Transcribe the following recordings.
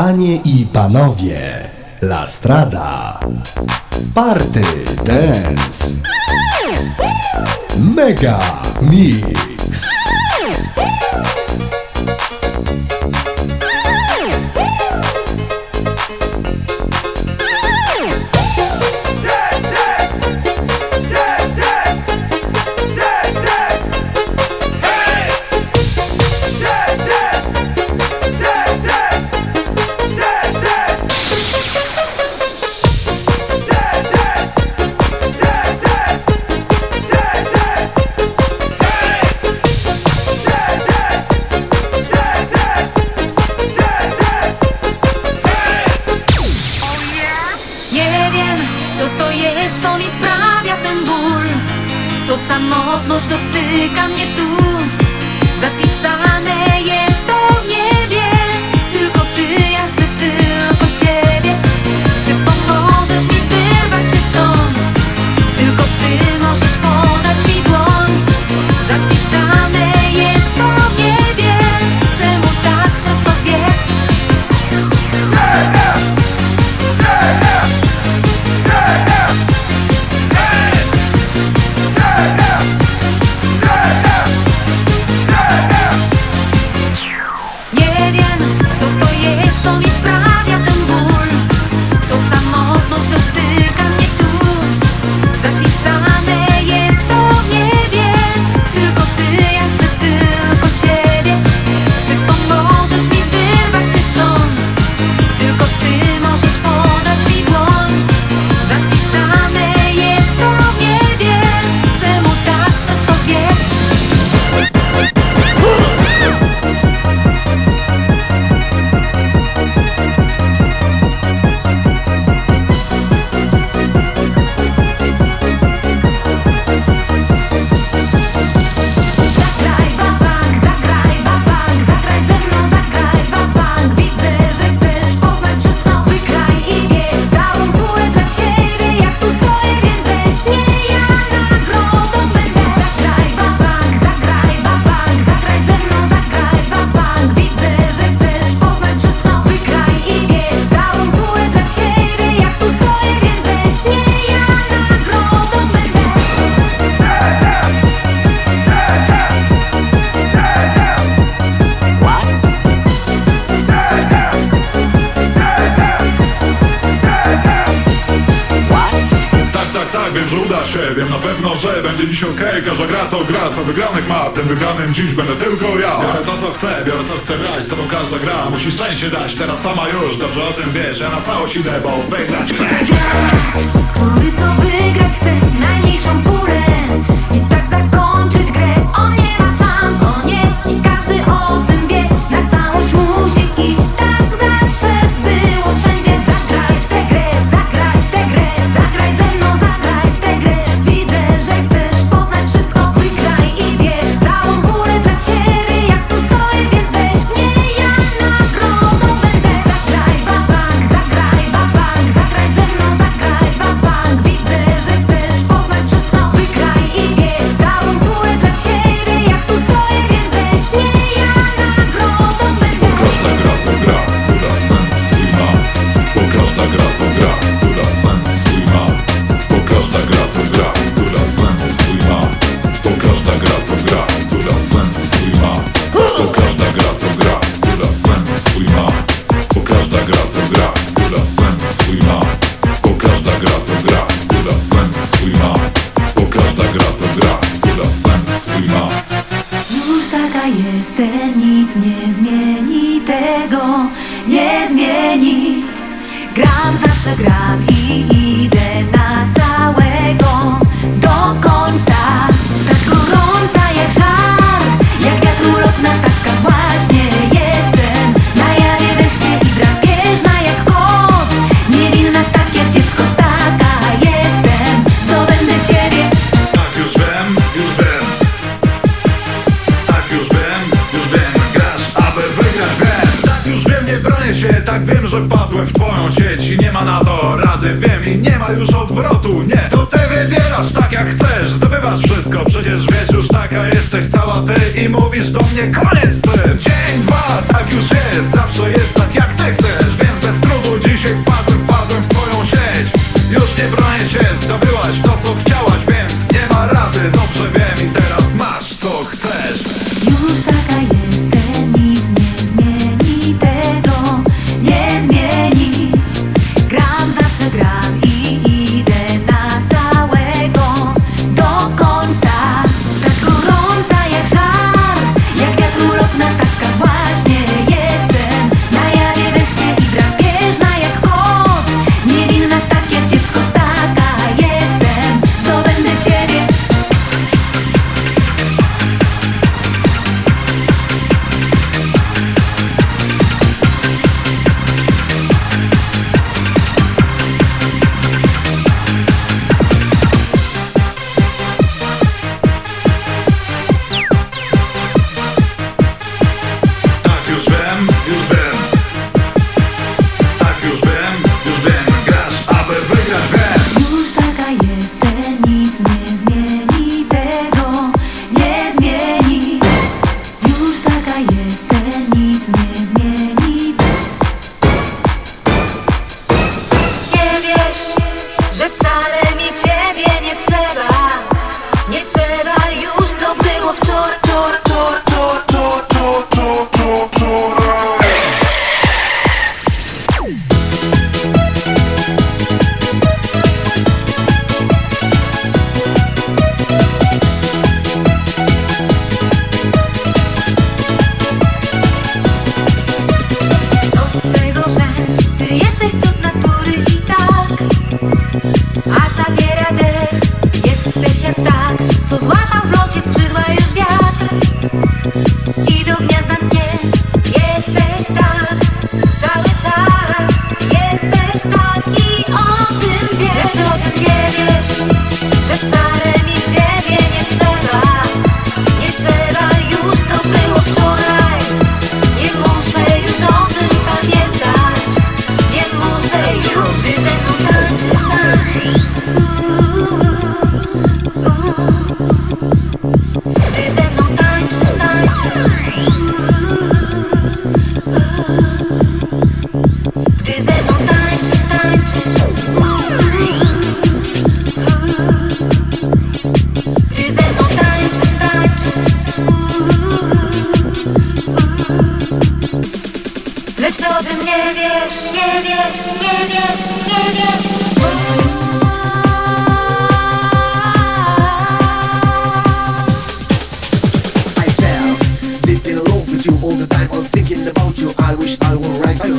Panie i panowie, La Strada, Party Dance, Mega Mix. Wiem na pewno, że będzie dziś okej. Każda gra to gra, co wygranych ma Tym wygranym dziś będę tylko ja Biorę to co chcę, biorę co chcę brać Z tobą każda gra musi szczęście dać Teraz sama już, dobrze o tym wiesz Ja na całość idę, bo wygrać chcę Ja, to wygrać chcę Najmniejszą pulę miejsce nic nie zmieni tego Nie zmieni. Gram, zawsze gram i idę na się, tak wiem, że wpadłem w twoją sieć I nie ma na to rady, wiem i nie ma już odwrotu, nie. To ty wybierasz tak jak chcesz, zdobywasz wszystko. Przecież wiesz już taka jesteś cała ty I mówisz do mnie koniec ty Dzień, dwa, tak już jest, zawsze jest tak jak ty chcesz.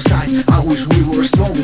suicide. I wish we were strong